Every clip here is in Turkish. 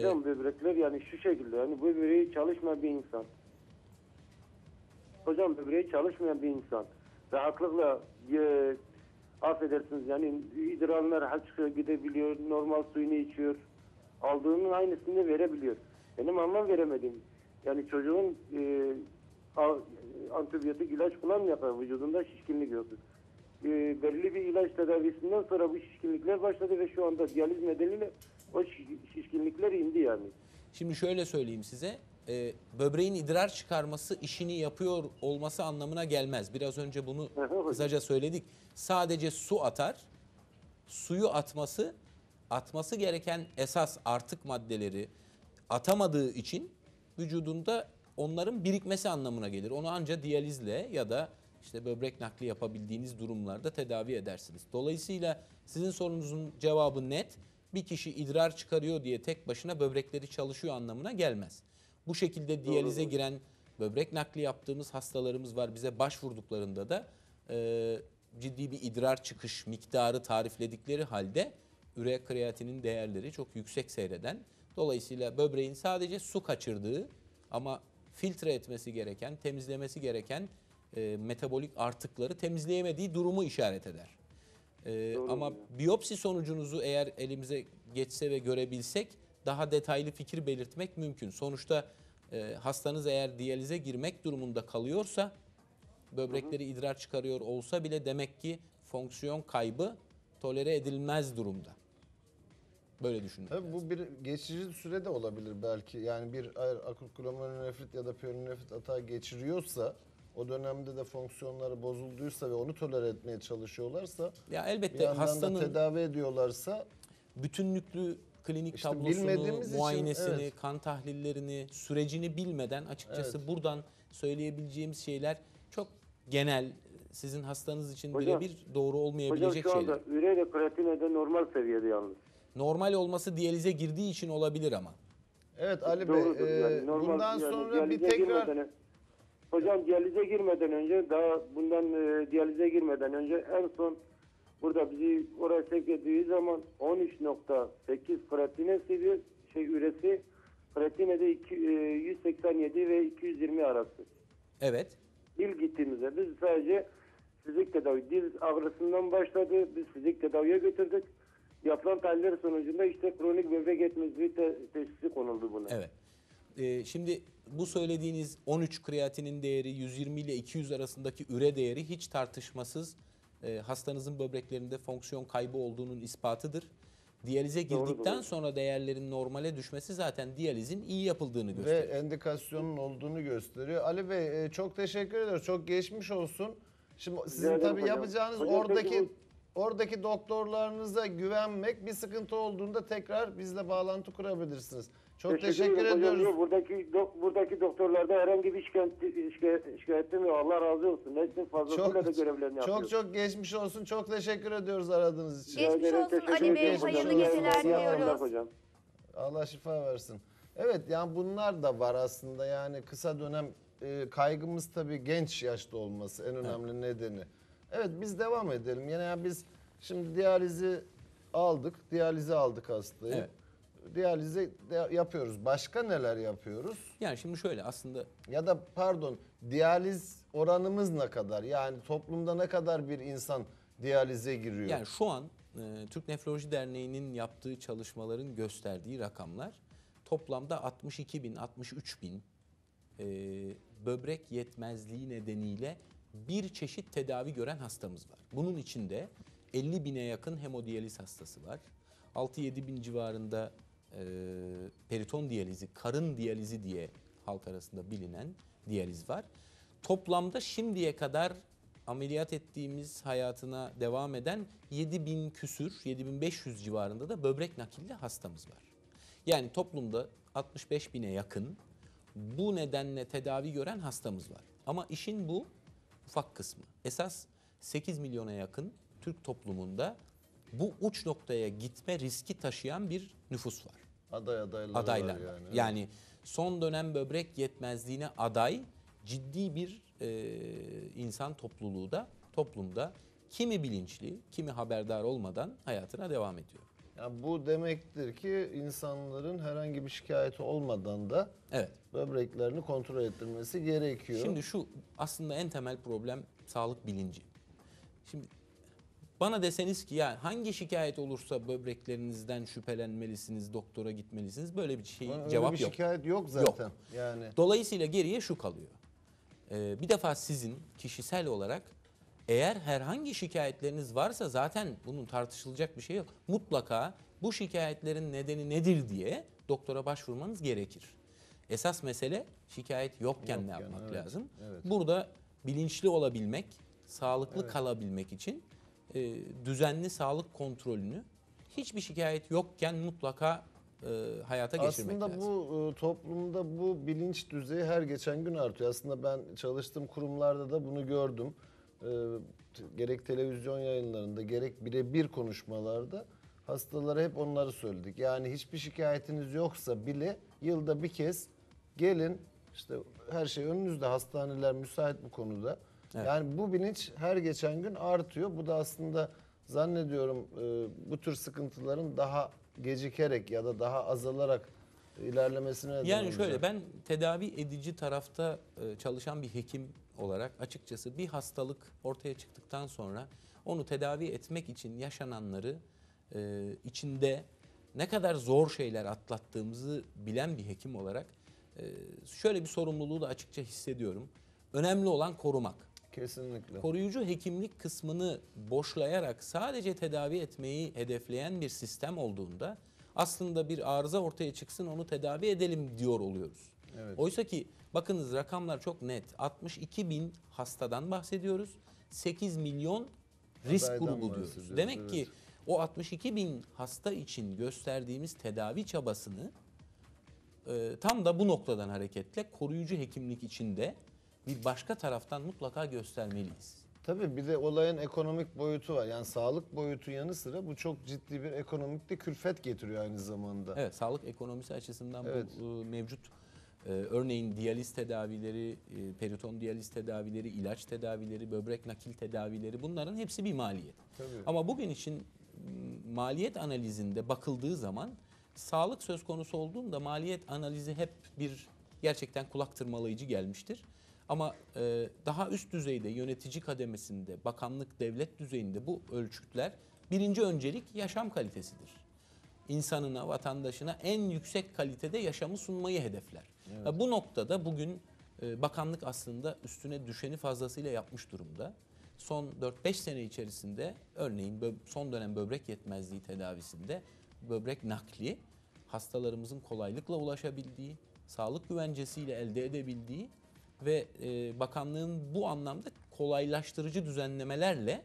Hocam böbrekler yani şu şekilde yani böbreği çalışmayan bir insan. Hocam böbreği çalışmayan bir insan rahatlıkla e, affedersiniz yani idrarlar haç gidebiliyor, normal suyunu içiyor. Aldığının aynısını verebiliyor. Benim anlam veremedim. Yani çocuğun e, antibiyotik ilaç kullanmayarak vücudunda şişkinlik yok. E, belirli bir ilaç tedavisinden sonra bu şişkinlikler başladı ve şu anda diyaliz nedeniyle o şiş- şişkinlikler indi yani. Şimdi şöyle söyleyeyim size. e, böbreğin idrar çıkarması işini yapıyor olması anlamına gelmez. Biraz önce bunu kısaca söyledik. Sadece su atar. Suyu atması, atması gereken esas artık maddeleri atamadığı için vücudunda onların birikmesi anlamına gelir. Onu ancak diyalizle ya da işte böbrek nakli yapabildiğiniz durumlarda tedavi edersiniz. Dolayısıyla sizin sorunuzun cevabı net. Bir kişi idrar çıkarıyor diye tek başına böbrekleri çalışıyor anlamına gelmez. Bu şekilde diyalize giren böbrek nakli yaptığımız hastalarımız var. Bize başvurduklarında da e, ciddi bir idrar çıkış miktarı tarifledikleri halde üre kreatinin değerleri çok yüksek seyreden. Dolayısıyla böbreğin sadece su kaçırdığı ama filtre etmesi gereken, temizlemesi gereken e, metabolik artıkları temizleyemediği durumu işaret eder. Ee, ama biyopsi sonucunuzu eğer elimize geçse ve görebilsek daha detaylı fikir belirtmek mümkün. Sonuçta e, hastanız eğer diyalize girmek durumunda kalıyorsa böbrekleri idrar çıkarıyor olsa bile demek ki fonksiyon kaybı tolere edilmez durumda. Böyle düşünün. Tabii bu bir geçici süre de olabilir belki. Yani bir akut glomerulonefrit ya da piyelonefrit atağı geçiriyorsa o dönemde de fonksiyonları bozulduysa ve onu tolere etmeye çalışıyorlarsa Ya bir elbette da hastanın tedavi ediyorlarsa bütünlüklü klinik İşte tablosunu, bilmediğimiz için, muayenesini, evet. kan tahlillerini, sürecini bilmeden açıkçası buradan söyleyebileceğimiz şeyler çok genel, sizin hastanız için Hocam- birebir doğru Hocam olmayabilecek şu şeyler. anda üre ile kreatin de normal seviyede yalnız. Normal olması diyalize girdiği için olabilir ama. evet Ali Doğrudur Bey e, yani normal bundan yani sonra bir tekrar Hocam diyalize girmeden önce daha bundan e, diyalize girmeden önce en son burada bizi oraya sevk ettiği zaman 13.8 kreatine seviye şey üresi kreatine de iki- e, 187 ve 220 arası. Evet. İlk gittiğimizde biz sadece fizik tedavi, dil ağrısından başladı. Biz fizik tedaviye götürdük. Yapılan tahliller sonucunda işte kronik böbrek yetmezliği te- teşhisi konuldu buna. Evet. Ee, şimdi bu söylediğiniz 13 kreatinin değeri 120 ile 200 arasındaki üre değeri hiç tartışmasız e, hastanızın böbreklerinde fonksiyon kaybı olduğunun ispatıdır. Diyalize girdikten doğru. sonra değerlerin normale düşmesi zaten diyalizin iyi yapıldığını ve gösteriyor. endikasyonun olduğunu gösteriyor. Ali Bey e, çok teşekkür ediyoruz. Çok geçmiş olsun. Şimdi sizin tabii hocam. yapacağınız Hocam oradaki oradaki doktorlarınıza güvenmek bir sıkıntı olduğunda tekrar bizle bağlantı kurabilirsiniz. Çok teşekkür, ederim hocam. ediyoruz. Yok, buradaki dok- buradaki doktorlarda herhangi bir şikayet, şikayet, şikayetim yok. Allah razı olsun. Hepsi fazlasıyla da görevlerini yapıyor. çok çok geçmiş olsun. Çok teşekkür ediyoruz aradığınız için. Geçmiş ederim, olsun teşekkür Ali Bey, ederim hocam. hayırlı geceler diliyoruz. hocam. Allah şifa versin. Evet yani bunlar da var aslında yani kısa dönem e, kaygımız tabii genç yaşta olması en önemli nedeni. Evet biz devam edelim. Yine ya biz şimdi diyalizi aldık, diyalizi aldık hastayı. Evet. Diyalizi de yapıyoruz. Başka neler yapıyoruz? Yani şimdi şöyle aslında Ya da pardon diyaliz oranımız ne kadar? Yani toplumda ne kadar bir insan diyalize giriyor? Yani şu an e, Türk Nefroloji Derneği'nin yaptığı çalışmaların gösterdiği rakamlar toplamda 62 bin, 63 bin e, böbrek yetmezliği nedeniyle bir çeşit tedavi gören hastamız var. Bunun içinde 50 bine yakın hemodiyaliz hastası var. 6-7 bin civarında periton diyalizi, karın diyalizi diye halk arasında bilinen diyaliz var. Toplamda şimdiye kadar ameliyat ettiğimiz hayatına devam eden 7000 küsür, 7500 civarında da böbrek nakilli hastamız var. Yani toplumda 65 bine yakın bu nedenle tedavi gören hastamız var. Ama işin bu ufak kısmı. Esas 8 milyona yakın Türk toplumunda bu uç noktaya gitme riski taşıyan bir nüfus var Aday adayları adaylar var yani. Yani, son dönem böbrek yetmezliğine aday ciddi bir e, insan topluluğu da toplumda kimi bilinçli, kimi haberdar olmadan hayatına devam ediyor. Yani bu demektir ki insanların herhangi bir şikayeti olmadan da Evet. böbreklerini kontrol ettirmesi gerekiyor. Şimdi şu aslında en temel problem sağlık bilinci. Şimdi bana deseniz ki ya hangi şikayet olursa böbreklerinizden şüphelenmelisiniz, doktora gitmelisiniz böyle bir şey Öyle cevap bir yok. şikayet yok zaten. Yani Dolayısıyla geriye şu kalıyor. Ee, bir defa sizin kişisel olarak eğer herhangi şikayetleriniz varsa zaten bunun tartışılacak bir şey yok. Mutlaka bu şikayetlerin nedeni nedir diye doktora başvurmanız gerekir. Esas mesele şikayet yokken, ne Yokken, yapmak evet, lazım? evet. Burada bilinçli olabilmek, sağlıklı kalabilmek için e, düzenli sağlık kontrolünü hiçbir şikayet yokken mutlaka e, hayata geçirmek aslında lazım. bu e, toplumda bu bilinç düzeyi her geçen gün artıyor. Aslında ben çalıştığım kurumlarda da bunu gördüm. E, gerek televizyon yayınlarında gerek birebir konuşmalarda hastalara hep onları söyledik. Yani hiçbir şikayetiniz yoksa bile yılda bir kez gelin işte her şey önünüzde hastaneler müsait bu konuda. Evet. Yani bu bilinç her geçen gün artıyor. Bu da aslında zannediyorum e, bu tür sıkıntıların daha gecikerek ya da daha azalarak ilerlemesine neden Yani olacak. şöyle ben tedavi edici tarafta e, çalışan bir hekim olarak açıkçası bir hastalık ortaya çıktıktan sonra onu tedavi etmek için yaşananları e, içinde ne kadar zor şeyler atlattığımızı bilen bir hekim olarak e, şöyle bir sorumluluğu da açıkça hissediyorum. Önemli olan korumak. Kesinlikle. Koruyucu hekimlik kısmını boşlayarak sadece tedavi etmeyi hedefleyen bir sistem olduğunda aslında bir arıza ortaya çıksın onu tedavi edelim diyor oluyoruz. Evet. Oysa ki bakınız rakamlar çok net. 62 bin hastadan bahsediyoruz. 8 milyon risk Adaydan grubu diyoruz. Demek ki evet. o 62 bin hasta için gösterdiğimiz tedavi çabasını e, tam da bu noktadan hareketle koruyucu hekimlik içinde bir başka taraftan mutlaka göstermeliyiz. Tabii bir de olayın ekonomik boyutu var. Yani sağlık boyutu yanı sıra bu çok ciddi bir ekonomik de külfet getiriyor aynı zamanda. Evet, sağlık ekonomisi açısından Evet. bu e, mevcut e, örneğin diyaliz tedavileri, e, periton diyaliz tedavileri, ilaç tedavileri, böbrek nakil tedavileri bunların hepsi bir maliyet. Tabii. Ama bugün için maliyet analizinde bakıldığı zaman sağlık söz konusu olduğunda maliyet analizi hep bir gerçekten kulak tırmalayıcı gelmiştir. Ama e, daha üst düzeyde yönetici kademesinde, bakanlık, devlet düzeyinde bu ölçütler birinci öncelik yaşam kalitesidir insanına, vatandaşına en yüksek kalitede yaşamı sunmayı hedefler. Ve Bu noktada bugün e, bakanlık aslında üstüne düşeni fazlasıyla yapmış durumda. Son 4-5 sene içerisinde örneğin son dönem böbrek yetmezliği tedavisinde böbrek nakli hastalarımızın kolaylıkla ulaşabildiği, sağlık güvencesiyle elde edebildiği ve e, bakanlığın bu anlamda kolaylaştırıcı düzenlemelerle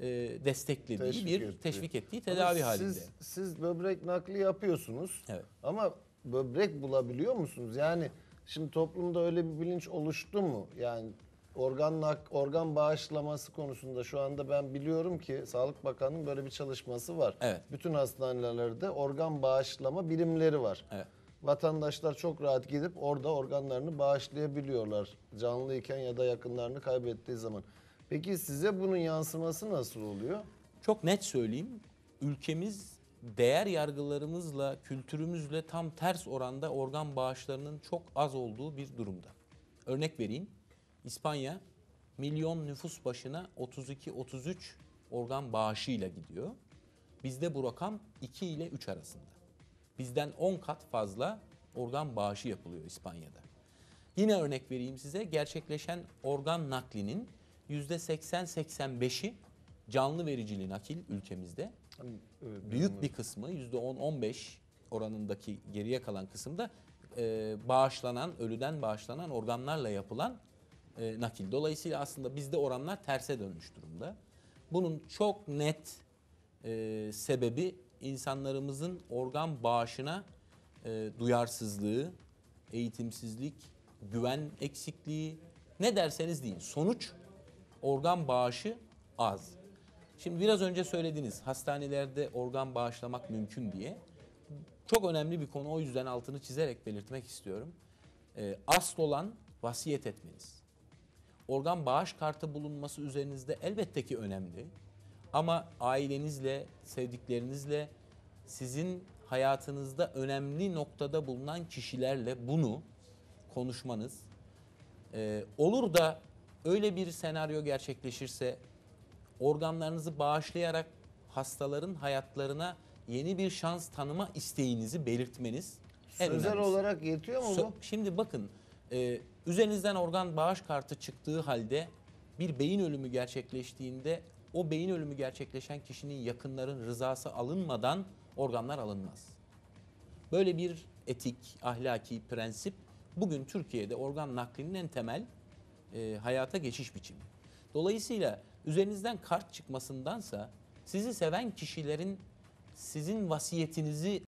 e, desteklediği Teşvik bir ettiği. teşvik ettiği Ama tedavi siz, halinde. Siz böbrek nakli yapıyorsunuz. Evet. Ama böbrek bulabiliyor musunuz? Yani şimdi toplumda öyle bir bilinç oluştu mu? Yani organ nak, organ bağışlaması konusunda şu anda ben biliyorum ki Sağlık Bakanlığı'nın böyle bir çalışması var. Evet. Bütün hastanelerde organ bağışlama birimleri var. Evet. Vatandaşlar çok rahat gidip orada organlarını bağışlayabiliyorlar. Canlıyken ya da yakınlarını kaybettiği zaman. Peki size bunun yansıması nasıl oluyor? Çok net söyleyeyim. Ülkemiz değer yargılarımızla, kültürümüzle tam ters oranda organ bağışlarının çok az olduğu bir durumda. Örnek vereyim. İspanya milyon nüfus başına 32-33 organ bağışıyla gidiyor. Bizde bu rakam 2 ile 3 arasında. Bizden 10 kat fazla organ bağışı yapılıyor İspanya'da. Yine örnek vereyim size. Gerçekleşen organ naklinin %80-85'i canlı vericili nakil ülkemizde. Büyük bir kısmı %10-15 oranındaki geriye kalan kısımda e, bağışlanan, ölüden bağışlanan organlarla yapılan e, nakil. Dolayısıyla aslında bizde oranlar terse dönmüş durumda. Bunun çok net e, sebebi insanlarımızın organ bağışına e, duyarsızlığı, eğitimsizlik, güven eksikliği ne derseniz deyin. Sonuç organ bağışı az. Şimdi biraz önce söylediniz hastanelerde organ bağışlamak mümkün diye. Çok önemli bir konu o yüzden altını çizerek belirtmek istiyorum. E, asıl olan vasiyet etmeniz. Organ bağış kartı bulunması üzerinizde elbette ki önemli. Ama ailenizle, sevdiklerinizle sizin hayatınızda önemli noktada bulunan kişilerle bunu konuşmanız e, olur da öyle bir senaryo gerçekleşirse organlarınızı bağışlayarak hastaların hayatlarına yeni bir şans tanıma isteğinizi belirtmeniz en Sözel olarak yetiyor mu bu? Şimdi bakın e, üzerinizden organ bağış kartı çıktığı halde bir beyin ölümü gerçekleştiğinde o beyin ölümü gerçekleşen kişinin yakınların rızası alınmadan organlar alınmaz. Böyle bir etik, ahlaki prensip bugün Türkiye'de organ naklinin en temel e, hayata geçiş biçimi. Dolayısıyla üzerinizden kart çıkmasındansa sizi seven kişilerin sizin vasiyetinizi